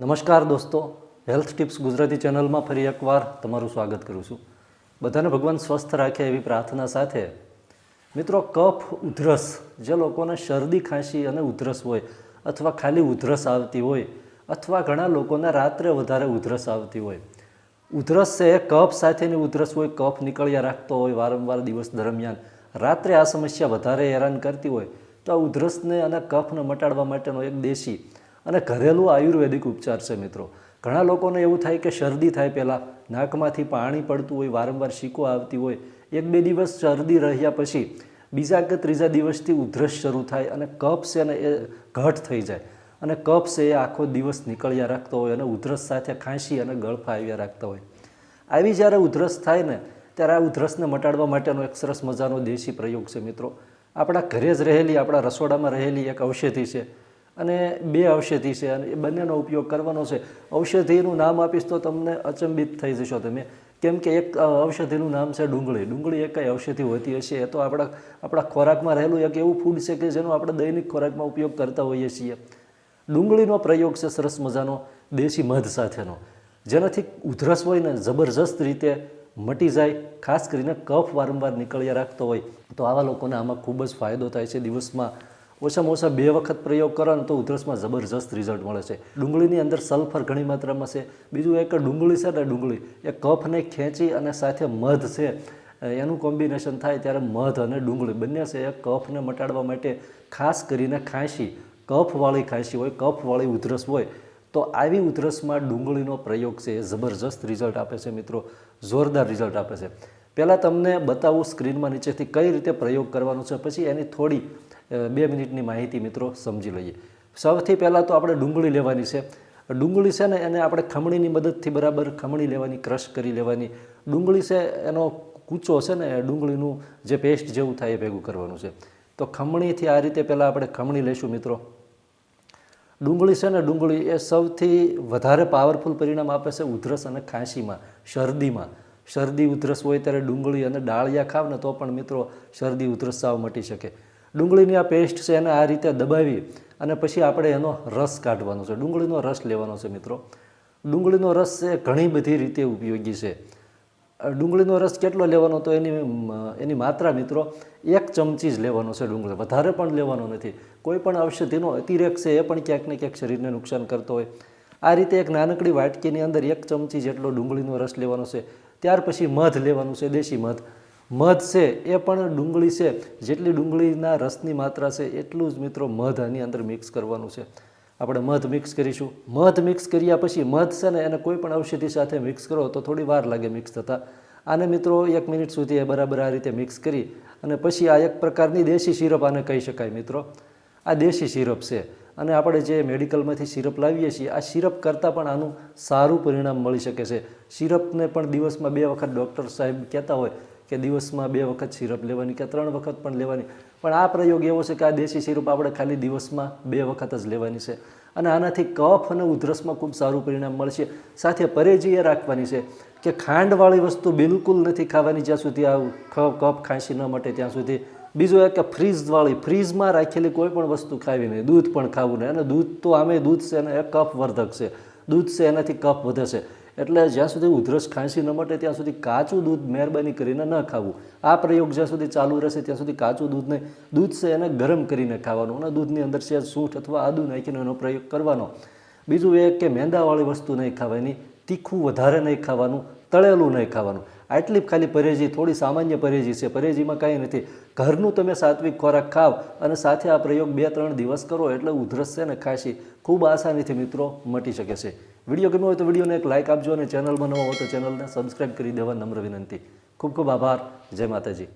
નમસ્કાર દોસ્તો, health tips Gujarati ચેનલમાં ફરી એકવાર તમારું સ્વાગત કરું છું. બધાને ભગવાન સ્વસ્થ રાખે એવી પ્રાર્થના સાથે. મિત્રો, કફ, ઉધરસ, જે લોકોને શરદી, ખાંસી અને ઉધરસ હોય અથવા ખાલી ઉધરસ આવતી હોય અથવા ઘણા લોકોને રાત્રે વધારે ઉધરસ આવતી હોય. ઉધરસ છે એ કફ સાથેની ઉધરસ હોય, કફ નીકળ્યા રાખતો હોય, વારંવાર દિવસ દરમિયાન. રાત્રે આ સમસ્યા વધારે હેરાન કરતી હોય તો આ ઉધરસને અને કફને મટાડવા માટેનો એક દેશી અને ઘરેલું આયુર્વેદિક ઉપચાર છે મિત્રો. ઘણા લોકોને એવું થાય કે શરદી થાય પહેલાં, નાકમાંથી પાણી પડતું હોય, વારંવાર શીકો આવતી હોય, એક બે દિવસ શરદી રહ્યા પછી બીજા કે ત્રીજા દિવસથી ઉધરસ શરૂ થાય અને કફ છે ને એ ઘટ થઈ જાય. અને કફ છે એ આખો દિવસ નીકળ્યા રાખતો હોય અને ઉધરસ સાથે ખાંસી અને ગળફા આવ્યા રાખતા હોય. આવી જ્યારે ઉધરસ થાય ને, ત્યારે આ ઉધરસને મટાડવા માટેનો એક સરસ મજાનો દેશી પ્રયોગ છે મિત્રો. આપણા ઘરે જ રહેલી, આપણા રસોડામાં રહેલી એક ઔષધિ છે. અને બે ઔષધિ છે અને એ બંનેનો ઉપયોગ કરવાનો છે. ઔષધિનું નામ આપીશ તો તમને અચંબિત થઈ જશો તમે. કેમ કે એક ઔષધિનું નામ છે ડુંગળી. ડુંગળી એક કઈ ઔષધિ હોતી હશે, એ તો આપણા આપણા ખોરાકમાં રહેલું એક એવું ફૂડ છે કે જેનો આપણે દૈનિક ખોરાકમાં ઉપયોગ કરતા હોઈએ છીએ. ડુંગળીનો પ્રયોગ છે સરસ મજાનો, દેશી મધ સાથેનો. જેનાથી ઉધરસ હોય ને જબરજસ્ત રીતે મટી જાય, ખાસ કરીને કફ વારંવાર નીકળ્યા રાખતો હોય. તો આવા લોકોને આમાં ખૂબ જ ફાયદો થાય છે દિવસમાં. ઓછામાં ઓછા બે વખત પ્રયોગ કરો ને તો ઉધરસમાં જબરજસ્ત રિઝલ્ટ મળે છે. ડુંગળીની અંદર સલ્ફર ઘણી માત્રામાં છે. બીજું એક ડુંગળી છે ને ડુંગળી, એ કફને ખેંચી અને સાથે મધ છે. એનું કોમ્બિનેશન થાય ત્યારે મધ અને ડુંગળી બંને છે એ કફને મટાડવા માટે ખાસ કરીને ખાંસી, કફવાળી ખાંસી હોય, કફવાળી ઉધરસ હોય, તો આવી ઉધરસમાં ડુંગળીનો પ્રયોગ છે એ જબરજસ્ત રિઝલ્ટ આપે છે મિત્રો. જોરદાર રિઝલ્ટ આપે છે. પહેલાં તમને બતાવું સ્ક્રીનમાં નીચેથી કઈ રીતે પ્રયોગ કરવાનો છે, પછી એની થોડી બે મિનિટની માહિતી મિત્રો સમજી લઈએ. સૌથી પહેલાં તો આપણે ડુંગળી લેવાની છે. ડુંગળી છે ને, એને આપણે ખમણીની મદદથી બરાબર ખમણી લેવાની, ક્રશ કરી લેવાની. ડુંગળી છે, એનો કૂચો છે ને ડુંગળીનું જે પેસ્ટ જેવું થાય એ ભેગું કરવાનું છે. તો ખમણીથી આ રીતે પહેલાં આપણે ખમણી લઈશું મિત્રો. ડુંગળી છે ને, ડુંગળી એ સૌથી વધારે પાવરફુલ પરિણામ આપે છે ઉધરસ અને ખાંસીમાં, શરદીમાં. શરદી ઉધરસ હોય ત્યારે ડુંગળી અને ડાળિયા ખાવ ને તો પણ મિત્રો શરદી ઉધરસ સાવ મટી શકે. ડુંગળીની આ પેસ્ટ છે એને આ રીતે દબાવી અને પછી આપણે એનો રસ કાઢવાનો છે. ડુંગળીનો રસ લેવાનો છે મિત્રો. ડુંગળીનો રસ છે ઘણી બધી રીતે ઉપયોગી છે. ડુંગળીનો રસ કેટલો લેવાનો તો એની એની માત્રા મિત્રો એક ચમચી જ લેવાનો છે ડુંગળી વધારે પણ લેવાનો નથી. કોઈ પણ ઔષધિનો અતિરેક છે એ પણ ક્યાંક ને ક્યાંક શરીરને નુકસાન કરતો હોય. આ રીતે એક નાનકડી વાટકીની અંદર એક ચમચી જેટલો ડુંગળીનો રસ લેવાનો છે. ત્યાર પછી મધ લેવાનું છે, દેશી મધ. મધ છે, એ પણ ડુંગળી છે. જેટલી ડુંગળીના રસની માત્રા છે, એટલું જ મિત્રો મધ આની અંદર મિક્સ કરવાનું છે. આપણે મધ મિક્સ કરીશું. મધ મિક્સ કર્યા પછી મધ છે ને, એને કોઈ પણ ઔષધિ સાથે મિક્સ કરો તો થોડી વાર લાગે મિક્સ થતાં. આને મિત્રો એક મિનિટ સુધી એ બરાબર આ રીતે મિક્સ કરી અને પછી આ એક પ્રકારની દેશી સિરપ આને કહી શકાય મિત્રો. આ દેશી સિરપ છે. અને આપણે જે મેડિકલમાંથી સિરપ લાવીએ છીએ, આ સિરપ કરતાં પણ આનું સારું પરિણામ મળી શકે છે. સિરપને પણ દિવસમાં બે વખત ડૉક્ટર સાહેબ કહેતા હોય કે દિવસમાં બે વખત સિરપ લેવાની કે ત્રણ વખત પણ લેવાની. પણ આ પ્રયોગ એવો છે કે આ દેશી સિરપ આપણે ખાલી દિવસમાં બે વખત જ લેવાની છે. અને આનાથી કફ અને ઉધરસમાં ખૂબ સારું પરિણામ મળશે. સાથે પરેજી એ રાખવાની છે કે ખાંડવાળી વસ્તુ બિલકુલ નથી ખાવાની જ્યાં સુધી આ કફ ખાંસી ન મટે ત્યાં સુધી બીજું એક કે ફ્રીઝવાળી ફ્રીઝમાં રાખેલી કોઈ પણ વસ્તુ ખાવી નહીં. દૂધ પણ ખાવું નહીં. અને દૂધ તો આમે દૂધ છે અને એ કફ વર્ધક છે. દૂધ છે એનાથી કફ વધે છે. એટલે જ્યાં સુધી ઉધરસ ખાંસી ન મટે, ત્યાં સુધી કાચું દૂધ મહેરબાની કરીને ન ખાવું. આ પ્રયોગ જ્યાં સુધી ચાલુ રહેશે, ત્યાં સુધી કાચું દૂધ નહીં. દૂધ છે એને ગરમ કરીને ખાવાનું અને દૂધની અંદર છે સૂંઠ અથવા આદુ નાખીને એનો પ્રયોગ કરવાનો. બીજું એ કે મેંદાવાળી વસ્તુ નહીં ખાવાની, તીખું વધારે નહીં ખાવાનું, તળેલું નહીં ખાવાનું. આટલી ખાલી પરેજી, થોડી સામાન્ય પરેજી છે. પરેજીમાં કાંઈ નથી. ઘરનું તમે સાત્વિક ખોરાક ખાવ અને સાથે આ પ્રયોગ બે, ત્રણ દિવસ કરો એટલે ઉધરસ છે ને ખાંસી ખૂબ આસાનીથી મિત્રો મટી શકે છે. વીડિયો ગમ્યો હોય તો વિડીયોને એક લાઇક આપજો અને ચેનલમાં નવો હોય તો ચેનલને સબસ્ક્રાઈબ કરી દેવા નમ્ર વિનંતી. ખૂબ ખૂબ આભાર. જય માતાજી.